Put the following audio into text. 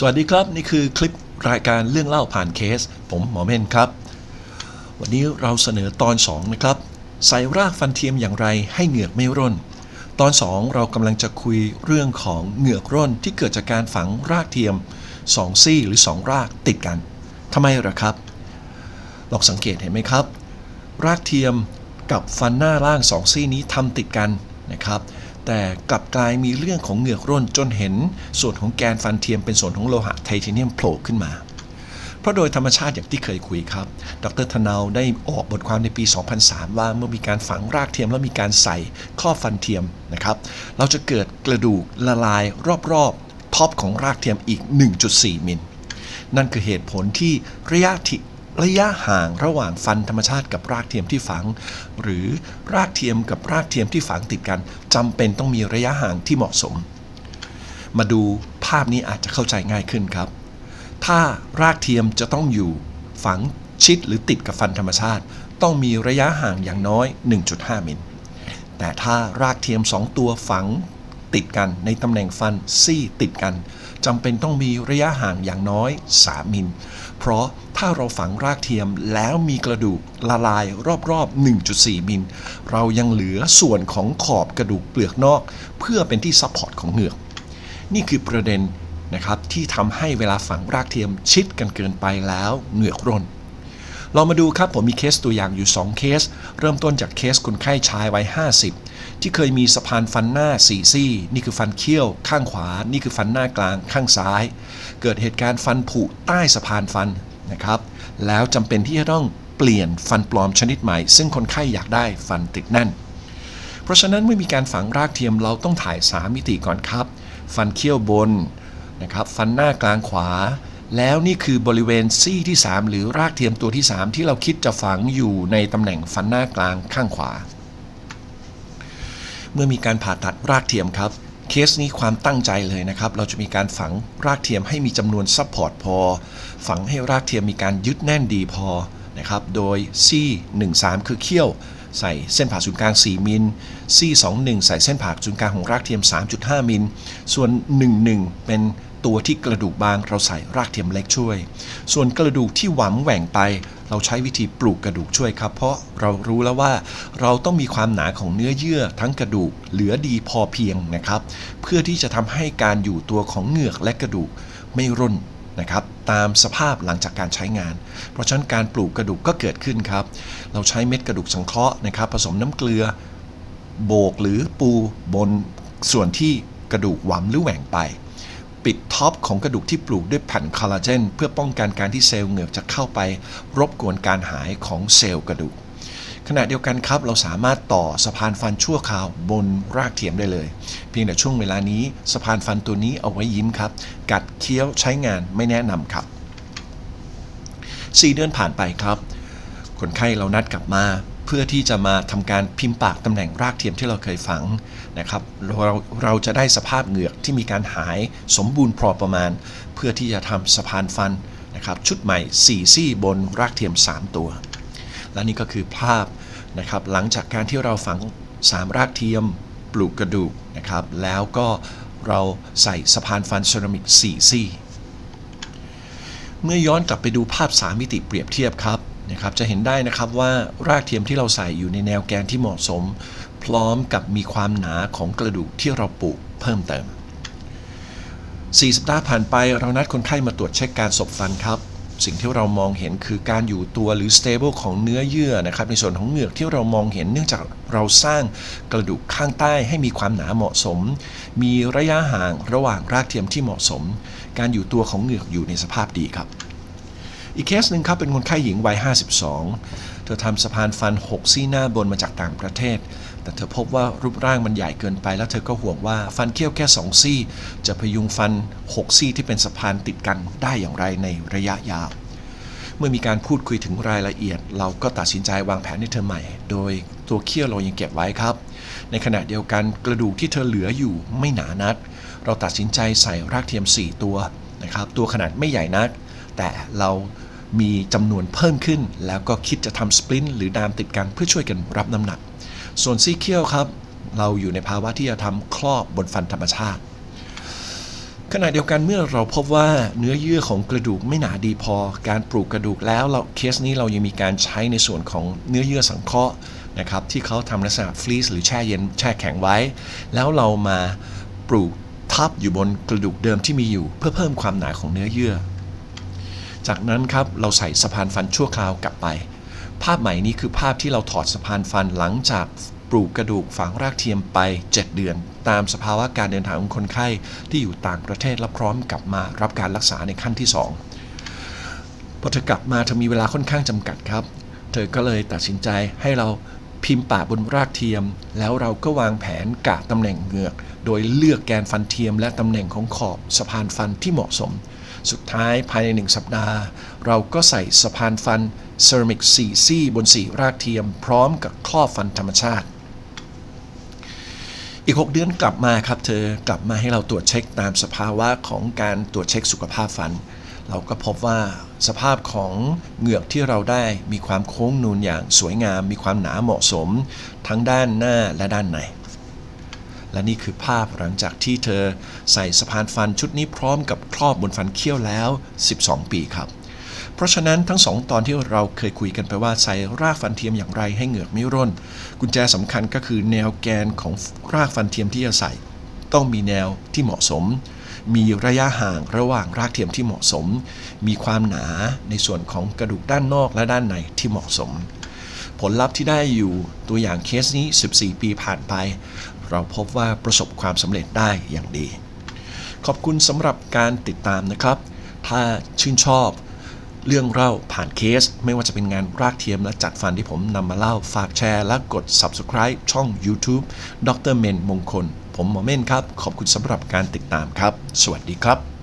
สวัสดีครับ นี่คือคลิปรายการเรื่องเล่าผ่านเคส ผมหมอเม่นครับ วันนี้เราเสนอตอน 2 นะครับ ใส่รากฟันเทียมอย่างไรให้เหงือกไม่ร่น ตอน 2 เรากำลังจะคุยเรื่องของเหงือกร่นที่เกิดจากการฝังรากเทียม 2 ซี่หรือ 2 รากติดกันทำไมเหรอครับ ลองสังเกตเห็นไหมครับ รากเทียมกับฟันหน้าล่าง 2 ซี่นี้ทำติดกันนะครับ แต่กลับกลายมีเรื่องของเหงือกร่นจนเห็นส่วนของแกนฟันเทียมเป็นส่วนของโลหะไทเทเนียมโผล่ขึ้นมา เพราะโดยธรรมชาติอย่างที่เคยคุยครับ ดรธนาวได้ออกบทความในปี 2003 ว่าเมื่อมีการฝังรากเทียมแล้วมีการใส่ข้อฟันเทียมนะครับ เราจะเกิดกระดูกละลายรอบๆท็อปของรากเทียมอีก 1.4 มิลนั่นคือเหตุผลที่ระยะที่ ระยะห่างระหว่างฟันธรรมชาติกับรากเทียมที่ฝัง หรือรากเทียมกับรากเทียมที่ฝังติดกันจำเป็นต้องมีระยะห่างที่เหมาะสม มาดูภาพนี้อาจจะเข้าใจง่ายขึ้นครับ ถ้ารากเทียมจะต้องอยู่ฝังชิดหรือติดกับฟันธรรมชาติ ต้องมีระยะห่างอย่างน้อย 1.5 มิลแต่ถ้ารากเทียม 2 ตัวฝังติดกันในตำแหน่งฟันซี่ติดกัน จำเป็นต้องมีระยะห่างอย่างน้อย 3 มิล เพราะถ้าเราฝังรากเทียมแล้วมีกระดูกละลายรอบๆ 1.4 มิล เรายังเหลือส่วนของขอบกระดูกเปลือกนอก เพื่อเป็นที่ซัพพอร์ตของเหงือก นี่คือประเด็นนะครับที่ทำให้เวลาฝังรากเทียมชิดกันเกินไปแล้วเหงือกร่นเรามาดูครับผมมีเคสตัวอย่างอยู่ 2 เคส เริ่มต้นจากเคสคนไข้ชายวัย 50 ที่เคยมีสะพานฟันหน้าสี่ซี่นี่คือฟันเคี้ยวข้างขวา นี่คือฟันหน้ากลางข้างซ้าย เกิดเหตุการณ์ฟันผุใต้สะพานฟันนะครับแล้วจำเป็นที่จะต้องเปลี่ยนฟันปลอมชนิดใหม่ ซึ่งคนไข้อยากได้ฟันติดแน่น เพราะฉะนั้นเมื่อมีการฝังรากเทียมเราต้องถ่าย 3 มิติก่อนครับ ฟันเคี้ยวบนนะครับฟันหน้ากลางขวา แล้วนี่คือบริเวณซี่ที่ 3 หรือรากเทียมตัวที่ 3 ที่เราคิดจะฝังอยู่ในตำแหน่งฟันหน้ากลางข้างขวา มื่อมีการผ่าตัดรากเทียมครับเคสนี้ความตั้งใจเลยนะครับ เราจะมีการฝังรากเทียมให้มีจำนวนซัพพอร์ตพอ ฝังให้รากเทียมมีการยึดแน่นดีพอนะครับ โดยซี่13 คือเขี้ยว ใส่เส้นผ่าศูนย์กลาง 4 มิลซี่21 ใส่เส้นผ่าศูนย์กลางของรากเทียม 3.5 มิล ส่วน 11 เป็น ตัวที่กระดูกบางเราใส่รากเทียมเล็กช่วย ส่วนกระดูกที่หวำแหว่งไป เราใช้วิธีปลูกกระดูกช่วยครับ เพราะเรารู้แล้วว่าเราต้องมีความหนาของเนื้อเยื่อทั้งกระดูกเหลือดีพอเพียงนะครับ เพื่อที่จะทำให้การอยู่ตัวของเหงือกและกระดูกไม่ร่นนะครับตามสภาพหลังจากการใช้งาน เพราะฉะนั้นการปลูกกระดูกก็เกิดขึ้นครับ เราใช้เม็ดกระดูกสังเคราะห์นะครับ ผสมน้ำเกลือ โบกหรือปูบนส่วนที่กระดูกหวำหรือแหว่งไป ท็อปของกระดูกที่ปลูกด้วยแผ่นคอลลาเจน เพื่อป้องกันการที่เซลล์เหงือกจะเข้าไป รบกวนการหายของเซลล์กระดูกขณะเดียวกันครับเราสามารถต่อสะพานฟันชั่วคราวบนรากเทียมได้เลย เพียงแต่ช่วงเวลานี้สะพานฟันตัวนี้เอาไว้ยิ้มครับ กัดเคี้ยวใช้งานไม่แนะนำครับ 4 เดือนผ่านไปครับ คนไข้เรานัดกลับมา เพื่อที่จะมาทำการพิมพ์ปากตำแหน่งรากเทียมที่เราเคยฝังนะครับเราเราจะได้สภาพเหงือกที่มีการหายสมบูรณ์พอประมาณ เพื่อที่จะทำสะพานฟันนะครับชุดใหม่ 4 ซี่บนรากเทียม 3 ตัว และนี่ก็คือภาพนะครับหลังจากการที่เราฝัง 3 รากเทียมปลูกกระดูกนะครับแล้วก็เราใส่สะพานฟันเซรามิก 4 ซี่ เมื่อย้อนกลับไปดูภาพ 3 มิติเปรียบเทียบครับ นะครับจะเห็นได้นะครับว่ารากเทียมที่เราใส่อยู่ในแนวแกนที่เหมาะสม พร้อมกับมีความหนาของกระดูกที่เราปลูกเพิ่มเติม 4 สัปดาห์ผ่านไปเรานัดคนไข้มาตรวจเช็คการสบฟันครับสิ่งที่เรามองเห็นคือการอยู่ตัวหรือ stable ของเนื้อเยื่อนะครับในส่วนของเหงือกที่เรามองเห็นเนื่องจากเราสร้างกระดูกข้างใต้ให้มีความหนาเหมาะสม มีระยะห่างระหว่างรากเทียมที่เหมาะสม การอยู่ตัวของเหงือกอยู่ในสภาพดีครับ อีกเคสหนึ่งครับเป็นคนไข้หญิงวัย 52 เธอทำสะพานฟัน 6 ซี่หน้าบนมาจากต่างประเทศ แต่เธอพบว่ารูปร่างมันใหญ่เกินไป แล้วเธอก็ห่วงว่าฟันเคี้ยวแค่ 2 ซี่ จะพยุงฟัน 6 ซี่ที่เป็นสะพานติดกันได้อย่างไรในระยะยาว เมื่อมีการพูดคุยถึงรายละเอียด เราก็ตัดสินใจวางแผนให้เธอใหม่ โดยตัวเคี้ยวเรายังเก็บไว้ครับ ในขณะเดียวกันกระดูกที่เธอเหลืออยู่ไม่หนานัก เราตัดสินใจใส่รากเทียม 4 ตัวนะครับตัวขนาดไม่ใหญ่นัก แต่เรา มีจำนวนเพิ่มขึ้น แล้วก็คิดจะทำสปรินต์หรือดามติดกันเพื่อช่วยกันรับน้ำหนัก ส่วนซี่เคี้ยวครับ เราอยู่ในภาวะที่จะทำครอบบนฟันธรรมชาติ ขณะเดียวกันเมื่อเราพบว่าเนื้อเยื่อของกระดูกไม่หนาดีพอ การปลูกกระดูกแล้วเราเคสนี้เรายังมีการใช้ในส่วนของเนื้อเยื่อสังเคราะห์นะครับที่เขาทำลักษณะฟรีซหรือแช่เย็นแช่แข็งไว้ แล้วเรามาปลูกทับอยู่บนกระดูกเดิมที่มีอยู่ เพื่อเพิ่มความหนาของเนื้อเยื่อ จากนั้นครับเราใส่สะพานฟันชั่วคราวกลับไป ภาพใหม่นี้คือภาพที่เราถอดสะพานฟันหลังจากปลูกกระดูกฝังรากเทียมไป 7 เดือน ตามสภาวะการเดินทางของคนไข้ที่อยู่ต่างประเทศและพร้อมกลับมารับการรักษาในขั้นที่ 2 พอเธอกลับมาเธอมีเวลาค่อนข้างจำกัดครับ เธอก็เลยตัดสินใจให้เราพิมพ์ปะบนรากเทียม แล้วเราก็วางแผนกะตำแหน่งเหงือก โดยเลือกแกนฟันเทียมและตำแหน่งของขอบสะพานฟันที่เหมาะสม สุดท้ายภายในหนึ่งสัปดาห์ เราก็ใส่สะพานฟันเซรามิก4ซี่บน4รากเทียม พร้อมกับครอบฟันธรรมชาติ อีก 6 เดือนกลับมาครับเธอกลับมาให้เราตรวจเช็คตามสภาวะของการตรวจเช็คสุขภาพฟัน เราก็พบว่าสภาพของเหงือกที่เราได้มีความโค้งนูนอย่างสวยงาม มีความหนาเหมาะสม ทั้งด้านหน้าและด้านใน และนี่คือภาพหลังจากที่เธอใส่สะพานฟันชุดนี้พร้อมกับครอบบนฟันเคี้ยวแล้ว 12 ปีครับ เพราะฉะนั้นทั้งสองตอนที่เราเคยคุยกันไปว่าใส่รากฟันเทียมอย่างไรให้เหงือกไม่ร่น กุญแจสำคัญก็คือแนวแกนของรากฟันเทียมที่จะใส่ ต้องมีแนวที่เหมาะสม มีระยะห่างระหว่างรากเทียมที่เหมาะสม มีความหนาในส่วนของกระดูกด้านนอกและด้านในที่เหมาะสมผลลัพธ์ที่ได้อยู่ตัวอย่างเคสนี้ 14 ปีผ่านไป เราพบว่าประสบความสำเร็จได้อย่างดี ขอบคุณสำหรับการติดตามนะครับ ถ้าชื่นชอบเรื่องเล่าผ่านเคส ไม่ว่าจะเป็นงานรากเทียมและจัดฟันที่ผมนำมาเล่าฝากแชร์และกด subscribe ช่อง YouTube ดรเมนมงคล ผมหมอเม่นครับ ขอบคุณสำหรับการติดตามครับ สวัสดีครับ